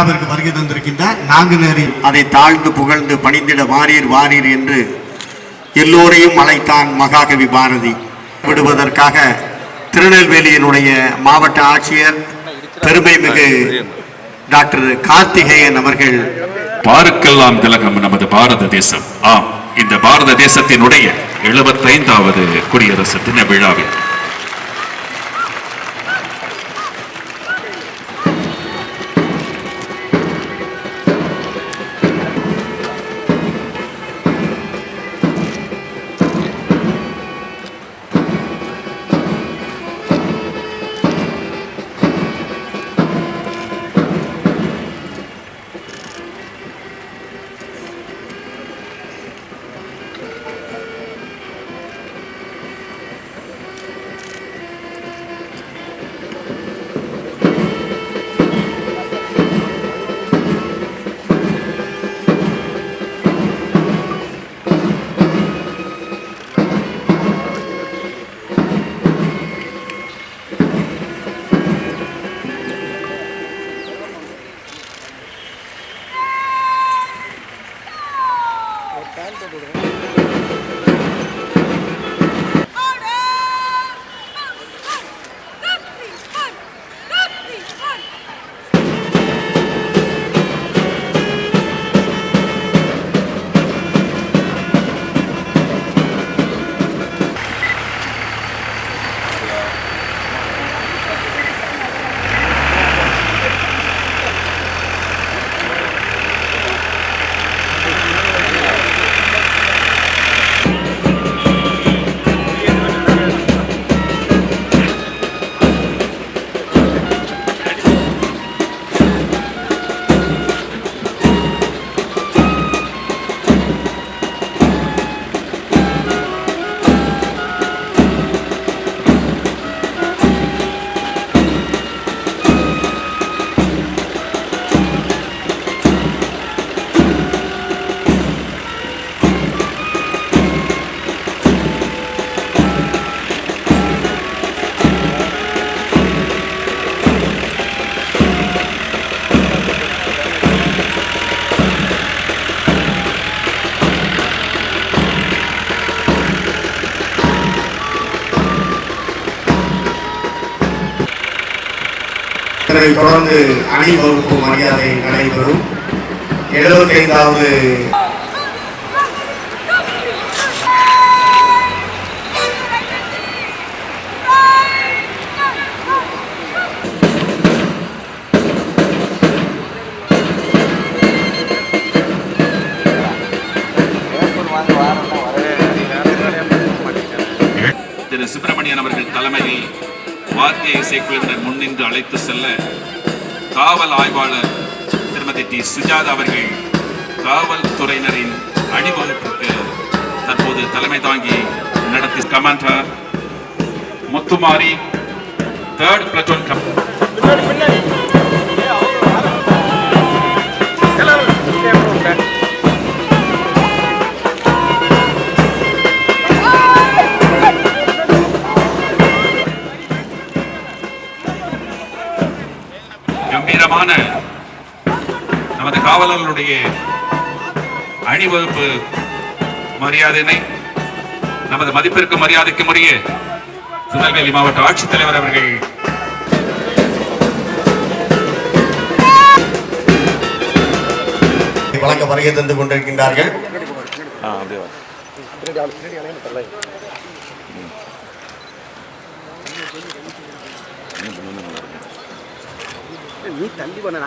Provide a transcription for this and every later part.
விழாவிற்கு வருகை தந்திருக்கின்ற நாங்குநேரி அதை தாழ்ந்து புகழ்ந்து பணிந்திட வாரீர் வாரீர் என்று எல்லோரையும் அழைத்தான் மகாகவி பாரதி. விடுவதற்காக திருநெல்வேலியினுடைய மாவட்ட ஆட்சியர் பெருமை மிகு டாக்டர் கார்த்திகேயன் அவர்கள். பாருக்கெல்லாம் திலகம் நமது பாரத தேசம். ஆம் இந்த பாரத தேசத்தினுடைய எழுபத்தைந்தாவது குடியரசு தின விழாவில் இதனைத் தொடர்ந்து அணிவகுப்பு மரியாதை நடைபெறும். எழுபத்தைந்தாவது வாத்திய இசைக்குழுவினர் முன்னின்று அழைத்து செல்ல காவல் ஆய்வாளர் திருமதி டி. சுஜாதா அவர்கள் காவல்துறையினரின் அணிவகுப்புக்கு தற்போது தலைமை தாங்கி நடத்தி கமாண்டர் முத்துமாரி தேர்ட் பிளட்டோன் கம் கம்பீரமான நமது காவலர்களுடைய அணிவகுப்பு மரியாதையினை நமது மதிப்பிற்கு மரியாதைக்கு முறைய திருநெல்வேலி மாவட்ட ஆட்சித்தலைவர் அவர்கள் வழங்க வருகை தந்து கொண்டிருக்கின்றார்கள்.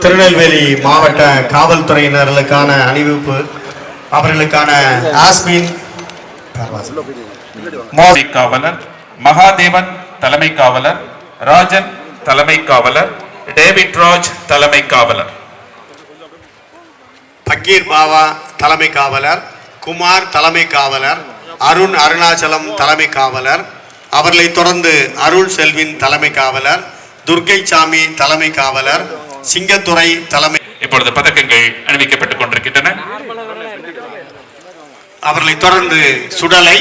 திருநெல்வேலி மாவட்ட காவல்துறையினர்களுக்கான அணிவிப்பு அவர்களுக்கான ஆஸ்மின் காவலர் மகாதேவன் தலைமை காவலர் ராஜன் தலைமை காவலர் டேவிட் ராஜ் தலைமை காவலர். பக்கீர் பாவா தலைமை காவலர் குமார் தலைமை காவலர் அருண் அருணாச்சலம் தலைமை காவலர் அவர்களைத் தொடர்ந்து அருள் செல்வின் தலைமை காவலர் துர்க்கைசாமி தலைமை காவலர் சிங்கத்துறை தலைமை இப்பொழுது பதக்கங்கள் அணிவிக்கப்பட்டுக் கொண்டிருக்கின்றன. அவர்களைத் தொடர்ந்து சுடலை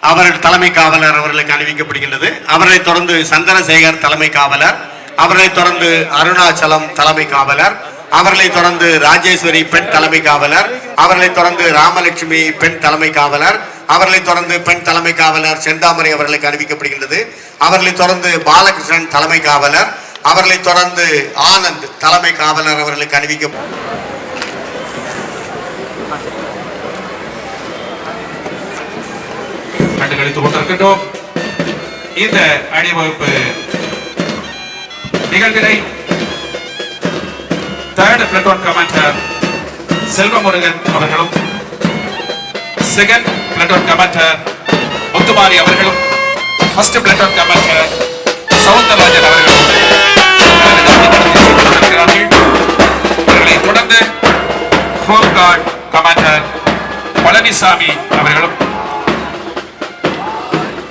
அவர்கள் தலைமை காவலர் அவர்களுக்கு அணிவிக்கப்படுகின்றது. அவர்களைத் தொடர்ந்து சந்திரசேகர் தலைமை காவலர் அவர்களைத் தொடர்ந்து அருணாச்சலம் தலைமை காவலர் அவர்களைத் தொடர்ந்து ராஜேஸ்வரி பெண் தலைமை காவலர் அவர்களைத் தொடர்ந்து ராமலட்சுமி பெண் தலைமை காவலர் அவர்களைத் தொடர்ந்து பெண் தலைமை காவலர் செந்தாமரை அவர்களுக்கு அறிவிக்கப்படுகின்றது. அவர்களைத் தொடர்ந்து பாலகிருஷ்ணன் தலைமை காவலர் அவர்களைத் தொடர்ந்து ஆனந்த் தலைமை காவலர் அவர்களுக்கு அறிவிக்க கண்டுகளித்துக் கொண்டிருக்கின்றோம் இந்த அணிவகுப்பு நிகழ்வினை தேர்ட் பிளட்டோன் கமாண்டர் செல்வமுருகன் அவர்களும் செகண்ட் பிளட்டோன் கமாண்டர் முத்துமாரி அவர்களும் ஃபர்ஸ்ட் பிளட்டோன் கமாண்டர் சவுந்தரராஜன் அவர்களும் கொண்டிருக்கிறார்கள். தொடர்ந்து ஹோம் கார்டு கமாண்டர் பழனிசாமி அவர்களும்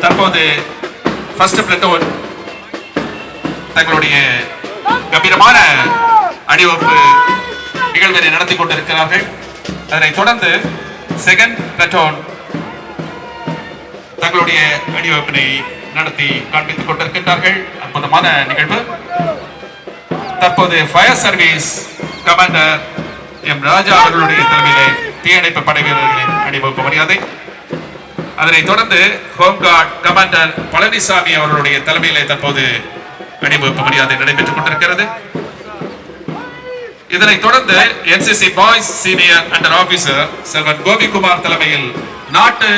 தற்போது ஃபர்ஸ்ட் பிளட்டோன் தங்களுடைய கம்பீரமான அணிவகுப்பு நிகழ்வினை நடத்தி கொண்டிருக்கிறார்கள் அதனைத் தொடர்ந்து செகண்ட் பிளட்டோன் தங்களுடைய அணிவகுப்பினை நடத்தி காண்பித்துக் கொண்டிருக்கின்றார்கள். அற்புதமான நிகழ்வு. தற்போது fire service commander M Raja அவர்களுடைய தலைமையிலே தீயணைப்பு படை வீரர்களின் அணிவகுப்பு மரியாதை. அதனைத் தொடர்ந்து ஹோம்கார்ட் கமாண்டர் பழனிசாமி அவர்களுடைய தலைமையிலே தற்போது அணிவகுப்பு மரியாதை நடைபெற்றுக் கொண்டிருக்கிறது. இதனைத் தொடர்ந்து NCC boys senior under officer Selvan Gopikumar தலைமையில் நாட்டு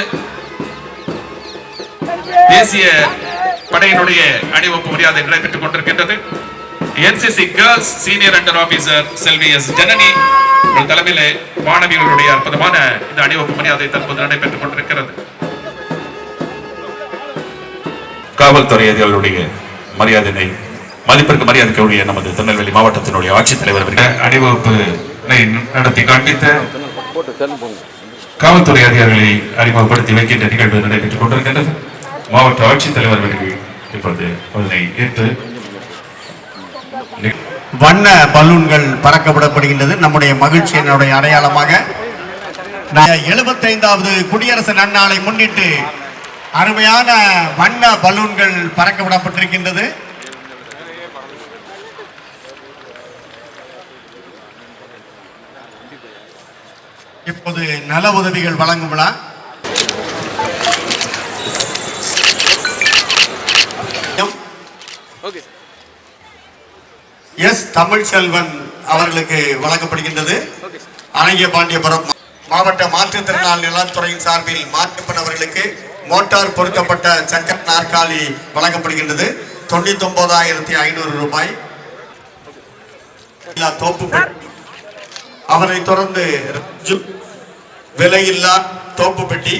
தேசிய படையினுடைய அணிவகுப்பு மரியாதை நடைபெற்றுக் கொண்டிருக்கின்றது. NCC girls senior under officer Selvi S Janani உங்கள் தலைமையிலே மாணவிகளுடைய அற்புதமான இந்த அணிவகுப்பு மரியாதை தற்போது நடைபெற்றுக் கொண்டிருக்கிறது. காவல்துறை அதிகாரிகளுடைய மரியாதையை மதிப்பிற்கு மரியாதைக்குரிய நமது திருநெல்வேலி மாவட்டத்தினுடைய ஆட்சித்தலைவர் அவர்கள். அணிவகுப்பினை நடத்தி காண்பித்த காவல்துறை அதிகாரிகளை அறிமுகப்படுத்தி வைக்கின்ற நிகழ்வு நடைபெற்றுக் கொண்டிருக்கின்றது. மாவட்ட ஆட்சித்தலைவர் அவர்கள் இப்பொழுது அதனை ஏற்று வண்ண பலூன்கள் பறக்கப்படப்படுகின்றது. நம்முடைய மகிழ்ச்சியினுடைய அடையாளமாக எழுபத்தைந்தாவது குடியரசு நன்னாளை முன்னிட்டு அருமையான வண்ண பலூன்கள் பறக்கப்படப்பட்டிருக்கின்றது. இப்போது நல உதவிகள் வழங்கும் விழா எஸ் தமிழ்செல்வன் அவர்களுக்கு வழங்கப்படுகின்றது. அழகிய பாண்டியபுரம் மாவட்ட மாற்றுத்திறனாளி நலத்துறையின் சார்பில் மாற்றப்பட்டவர்களுக்கு மோட்டார் பொருத்தப்பட்ட சக்கர நாற்காலி வழங்கப்படுகின்றது. தொண்ணூத்தி ஒன்பதாயிரத்தி ஐநூறு ரூபாய். தோப்பு. அவரை தொடர்ந்து விலையில்லா தோப்பு பெட்டி.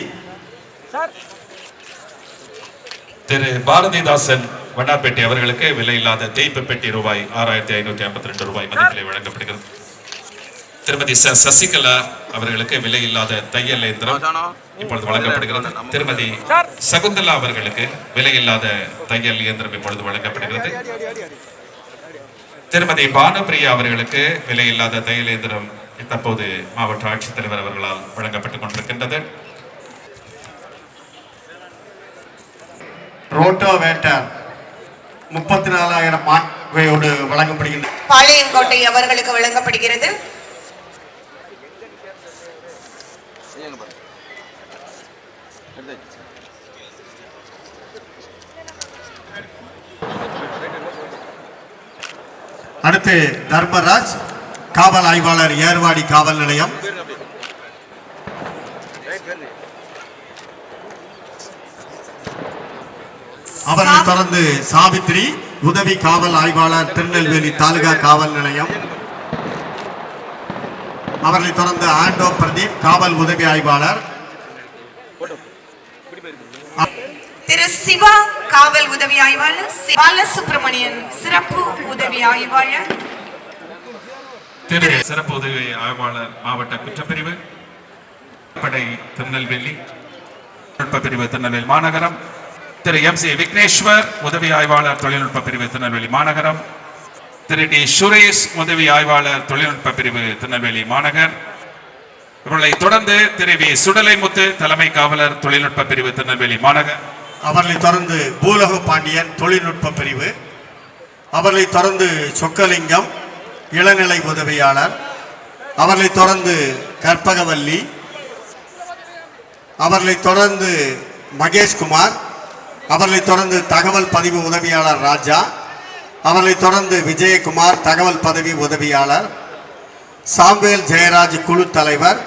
திரு பாரதிதாசன் வண்ணாப்பேட்டை அவர்களுக்கு விலையில்லாத தேய்ப்பு பெட்டி ரூபாய் ஆறாயிரத்தி ஐநூத்தி ஐம்பத்தி ரெண்டு ரூபாய் மதிப்பிலே வழங்கப்படுகிறது. திருமதி ச சசிகலா அவர்களுக்கு விலையில்லாத தையல் இயந்திரம் இப்பொழுது வழங்கப்படுகிறது. திருமதி சகுந்தலா அவர்களுக்கு விலையில்லாத தையல் இயந்திரம் இப்பொழுது வழங்கப்படுகிறது. திருமதி பானுபிரியா அவர்களுக்கு விலையில்லாத தையல் இயந்திரம் தற்போது மாவட்ட ஆட்சித்தலைவர் அவர்களால் வழங்கப்பட்டுக் கொண்டிருக்கின்றது. ரோட்டோவேட்டர் முப்பத்தி நாலாயிரம் மாற்றோடு வழங்கப்படுகின்றது பாளையங்கோட்டை அவர்களுக்கு வழங்கப்படுகிறது. அடுத்து தர்மராஜ் காவல் ஆய்வாளர் ஏர்வாடி காவல் நிலையம். அவரை தொடர்ந்து சாவித்ரி உதவி காவல் ஆய்வாளர் திருநெல்வேலி தாலுகா காவல் நிலையம். அவர்களை தொடர்ந்து ஆண்டோ பிரதீப் காவல் உதவி ஆய்வாளர். திரு சிவா காவல் உதவி ஆய்வாளர் பாலசுப்ரமணியன் சிறப்பு உதவி ஆய்வாளர். திரு சிறப்பு உதவி ஆய்வாளர் மாவட்ட குற்றப்பிரிவு படை திருநெல்வேலி தொழில்நுட்ப பிரிவு திருநெல்வேலி மாநகரம் திரு எம் சி விக்னேஸ்வர் உதவி ஆய்வாளர் தொழில்நுட்ப பிரிவு திருநெல்வேலி மாநகரம் திரு டி சுரேஷ் உதவி ஆய்வாளர் தொழில்நுட்ப பிரிவு திருநெல்வேலி மாநகர். இவர்களை தொடர்ந்து திரு வி சுடலைமுத்து தலைமை காவலர் தொழில்நுட்ப பிரிவு திருநெல்வேலி மாநகர். அவர்களை தொடர்ந்து பூலக பாண்டியன் தொழில்நுட்ப பிரிவு. அவர்களை தொடர்ந்து சொக்கலிங்கம் இளநிலை உதவியாளர். அவர்களை தொடர்ந்து கற்பகவல்லி. அவர்களை தொடர்ந்து மகேஷ்குமார். அவர்களை தொடர்ந்து தகவல் பதிவு உதவியாளர் ராஜா. அவர்களை தொடர்ந்து விஜயகுமார் தகவல் பதவி உதவியாளர். சாம்பேல் ஜெயராஜ் குழு தலைவர்.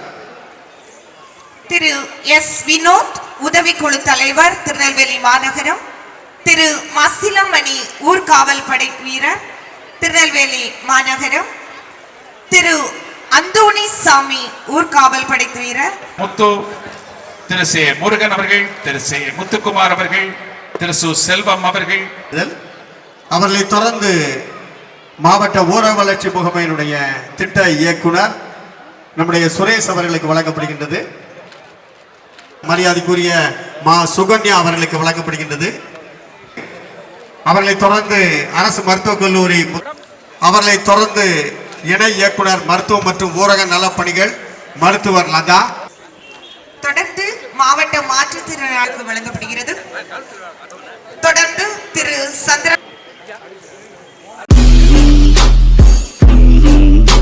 திரு எஸ் வினோத் உதவிக்குழு தலைவர் திருநெல்வேலி மாநகரம். திரு மசிலமணி ஊர்காவல் படை வீரர். திருநெல்வேலி மாநகரம் திரு அந்தோணி சாமி ஊர்காவல் படை வீரர். முத்து திரு சே முருகன் அவர்கள் திரு சே முத்துக்குமார் அவர்கள் திரு சு செல்வம் அவர்கள். இதில் அவர்களைத் தொடர்ந்து மாவட்ட ஊர வளர்ச்சி முகமையினுடைய திட்ட இயக்குனர் நம்முடைய சுரேஷ் அவர்களுக்கு வழங்கப்படுகின்றது. மரியாதைக்குரிய மா சுகன்யா அவர்களுக்கு வழங்கப்படுகின்றது. அவர்களை தொடர்ந்து அரசு மருத்துவக் கல்லூரி அவர்களை தொடர்ந்து இணை இயக்குனர் மருத்துவம் மற்றும் ஊரக நலப்பணிகள் மருத்துவர் லதா. தொடர்ந்து மாவட்ட மாற்றுத்திறனாளிக்கு வழங்கப்படுகிறது. தொடர்ந்து திரு